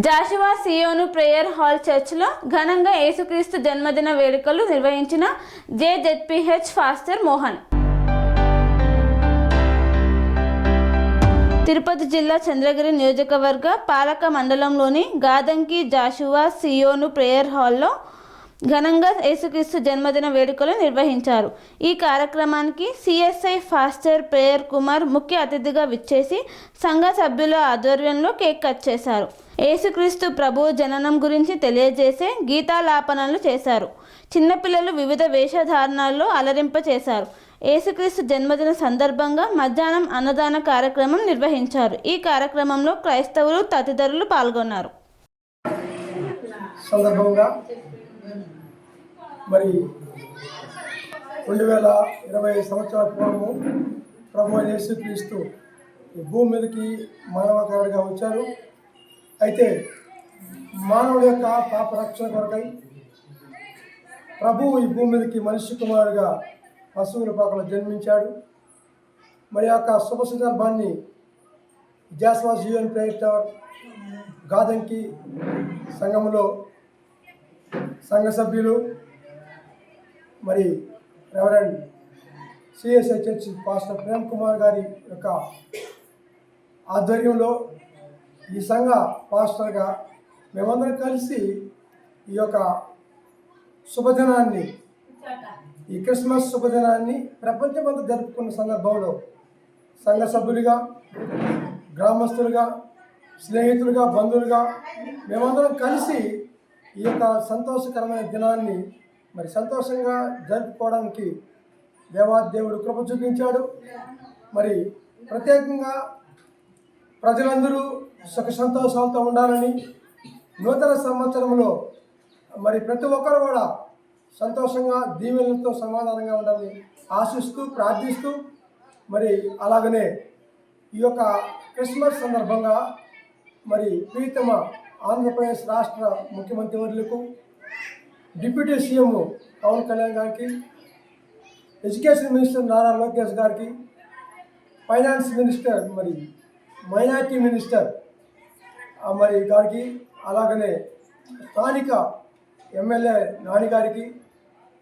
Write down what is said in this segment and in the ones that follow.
జాషువా సియోను prayer hall చర్చ్లో ఘనంగా యేసుక్రీస్తు జన్మదిన వేడుకలు నిర్వహించిన జేజెడ్పిహెచ్ ఫాస్టర్ మోహన్. తిరుపతి జిల్లా చంద్రగిరి నియోజకవర్గ పాలక మండలంలోని గాదంకి జాషువా సియోను ప్రేయర్ హాల్లో ఘనంగా యేసుక్రీస్తు జన్మదిన వేడుకలు నిర్వహించారు. ఈ కార్యక్రమానికి సిఎస్ఐ ఫాస్టర్ ప్రేయర్ కుమార్ ముఖ్య అతిథిగా విచ్చేసి సంఘ సభ్యుల ఆధ్వర్యంలో కేక్ కట్ చేశారు. యేసుక్రీస్తు ప్రభు జననం గురించి తెలియజేసే గీతాలాపనలు చేశారు. చిన్నపిల్లలు వివిధ వేషధారణాల్లో అలరింప చేశారు యేసుక్రీస్తు జన్మదిన సందర్భంగా మధ్యాహ్నం అన్నదాన కార్యక్రమం నిర్వహించారు. ఈ కార్యక్రమంలో క్రైస్తవులు తదితరులు పాల్గొన్నారు. సందర్భంగా మరి రెండు వేల ఇరవై సంవత్సరాల పూర్వము ప్రభు యేసుక్రీస్తు భూమి మీదకి మానవకారుడిగా వచ్చారు. అయితే మానవుడి యొక్క పాప రక్షణ కొరకై ప్రభువు ఈ భూమి మీదకి మనిషి కుమారుడిగా పశువుల పాకలో జన్మించాడు. మరి యొక్క శుభ సందర్భాన్ని Joshua Jeevan prayer tower Gadanki సంఘంలో సంఘ సభ్యులు మరి reverend CSI church pastor Prem Kumar గారి యొక్క ఆధ్వర్యంలో ఈ సంఘ పాస్టర్గా మేమందరం కలిసి ఈ యొక్క శుభదినాన్ని ఈ క్రిస్మస్ శుభదినాన్ని ప్రపంచమంతా జరుపుకున్న సందర్భంలో సంఘ సభ్యులుగా గ్రామస్తులుగా స్నేహితులుగా బంధువులుగా మేమందరం కలిసి ఈ యొక్క సంతోషకరమైన దినాన్ని మరి సంతోషంగా జరుపుకోవడానికి దేవాదేవుడు కృప చూపించాడు. మరి ప్రత్యేకంగా ప్రజలందరూ సుఖ సంతోషాలతో ఉండాలని నూతన సంవత్సరంలో మరి ప్రతి ఒక్కరు కూడా సంతోషంగా దీవెనలతో సమాధానంగా ఉండాలని ఆశిస్తూ ప్రార్థిస్తూ మరి అలాగనే ఈ యొక్క క్రిస్మస్ సందర్భంగా మరి ప్రీతమ ఆంధ్రప్రదేశ్ రాష్ట్ర ముఖ్యమంత్రి వర్యులకు డిప్యూటీ సీఎం పవన్ కళ్యాణ్ గారికి ఎడ్యుకేషన్ మినిస్టర్ నారా లోకేష్ గారికి ఫైనాన్స్ మినిస్టర్ మరి మైనార్టీ మినిస్టర్. మరి గారికి అలాగనే స్థానిక ఎమ్మెల్యే నాని గారికి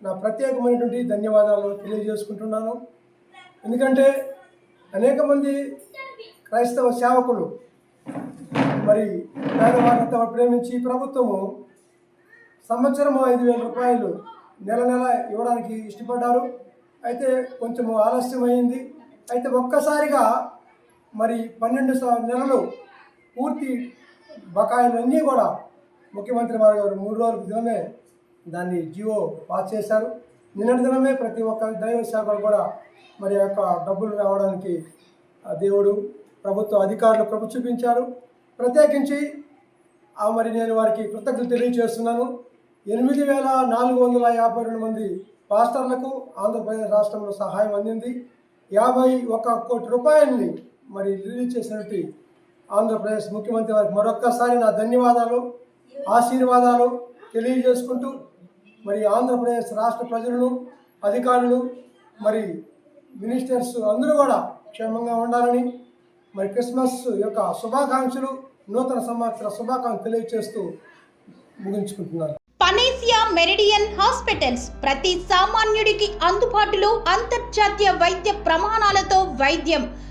నా ప్రత్యేకమైనటువంటి ధన్యవాదాలు తెలియజేసుకుంటున్నాను. ఎందుకంటే అనేక మంది క్రైస్తవ సేవకులు మరి పేదవారిని ప్రేమించి ప్రభుత్వము సంవత్సరం ఐదు వేల రూపాయలు నెల నెల ఇవ్వడానికి ఇష్టపడ్డారు. అయితే కొంచెం ఆలస్యం అయింది అయితే ఒక్కసారిగా మరి పన్నెండు నెలలు పూర్తి బకాయిలన్నీ కూడా ముఖ్యమంత్రి వారి గారు మూడు రోజుల దినమే దాన్ని జియో పాస్ చేశారు. నిన్నటి దినమే ప్రతి ఒక్క దైవ శాఖలు కూడా మరి యొక్క డబ్బులు రావడానికి దేవుడు ప్రభుత్వ అధికారులు కృప చూపించారు. ప్రత్యేకించి ఆ మరి నేను వారికి కృతజ్ఞతలు తెలియజేస్తున్నాను. ఎనిమిది వేల నాలుగు వందల యాభై రెండు మంది పాస్టర్లకు ఆంధ్రప్రదేశ్ రాష్ట్రంలో సహాయం అందింది. యాభై ఒక కోటి రూపాయలని మరి రిలీజ్ చేసినట్టు ఆంధ్రప్రదేశ్ ముఖ్యమంత్రి వారికి మరొక్కసారి నా ధన్యవాదాలు ఆశీర్వాదాలు తెలియజేసుకుంటూ మరి ఆంధ్రప్రదేశ్ రాష్ట్ర ప్రజలను అధికారులు మరి మినిస్టర్స్ అందరూ కూడా క్షేమంగా ఉండాలని మరి క్రిస్మస్ యొక్క శుభాకాంక్షలు నూతన సంవత్సర శుభాకాంక్షలు తెలియజేస్తూ ముగించుకుంటున్నాను. పనేసియా మెరిడియన్ హాస్పిటల్స్ ప్రతి సామాన్యుడికి అందుబాటులో అంతర్జాతీయ వైద్య ప్రమాణాలతో వైద్యం.